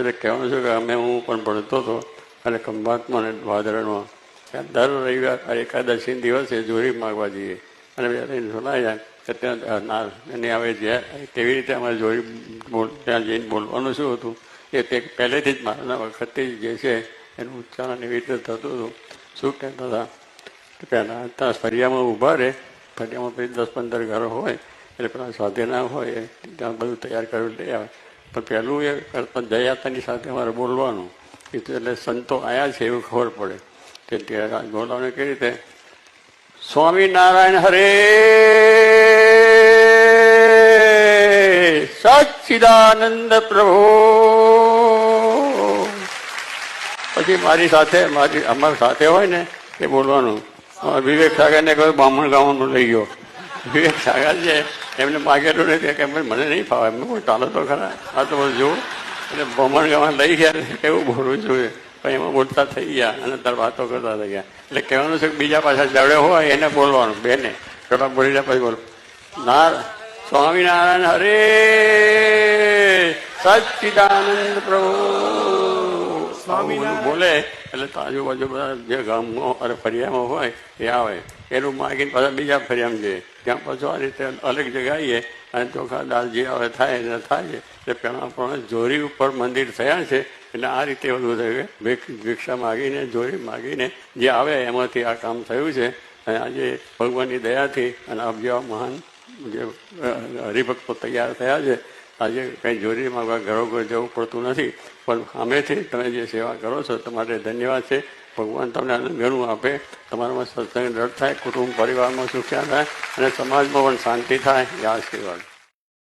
એટલે કહેવાનું છે કે અમે હું પણ ભણતો હતો અને ખંભાતમાં અને ભાદરણમાં દર રવિવાર એકાદશી દિવસે જોરી માગવા જઈએ. અને સુનાયા કે ત્યાં એને હવે જે, કેવી રીતે અમારે જોરી બોલ, ત્યાં જઈને બોલવાનું શું હતું? એ તે પહેલેથી જ મારા વખતથી જે છે, એનું ઉચ્ચારણ એવી રીતે થતું હતું. શું કહેતા હતા? કે પહેલાં ત્યાં ફરિયામાં ઊભા રહે. ફરિયામાં પછી દસ પંદર ઘરો હોય, એટલે પેલા ના હોય, ત્યાં બધું તૈયાર કરેલું લઈ આવે. પણ પહેલું એ જયાતાની સાથે અમારે બોલવાનું. એટલે સંતો આયા છે એવું ખબર પડે. તે ત્યાં કઈ રીતે, સ્વામિનારાયણ હરે સચિદાનંદ પ્રભુ. પછી મારી સાથે, મારી અમારી સાથે હોય ને, એ બોલવાનું. વિવેક સાગરને કહ્યું, બ્રાહ્મણ ગામનું લઈ ગયો. વિવેક સાગર છે. એમને માગેલું નથી. કે મને નહીં ફાવે. એમને ચાલો તો ખરા. આ તો બધું જોવું એટલે બમણ ગાવા લઈ ગયા એવું બોલવું જોઈએ પણ એમાં બોલતા થઈ ગયા અને તાર વાતો કરતા થઈ ગયા. એટલે કહેવાનું છે કે બીજા પાછા જડે હોય એને બોલવાનું, બેને. પેલા બોલીને પછી બોલ. ના સ્વામિનારાયણ હરે. સચ્ચિદાનંદ પ્રભુ. બોલે એટલે આજુબાજુ બધા જે ગામમાં અને ફરિયામાં હોય એ આવે. એનું માગીને પાછા બીજા ફરિયામાં જઈએ. ત્યાં પાછું આ રીતે અલગ જગાઈએ અને ચોખા દાળ જે હવે થાય એને થાય છે. એટલે પહેલાં પણ જોરી ઉપર મંદિર થયા છે એટલે આ રીતે બધું થયું કે ભિક્ષા માગીને જોરી માગીને જે આવે એમાંથી આ કામ થયું છે. અને આજે ભગવાનની દયાથી અને આપ જેવા મહાન જે હરિભક્તો તૈયાર થયા છે આજે કંઈ જોરી માગવા ઘરો જવું પડતું નથી. પણ સામેથી તમે જે સેવા કરો છો તમારે ધન્યવાદ છે. ભગવાન તમને આનંદ ઘણું આપે. તમારામાં સત્સંગ રડ થાય, કુટુંબ પરિવારમાં સુખ્યા થાય, અને સમાજમાં પણ શાંતિ થાય. એ આશીર્વાદ.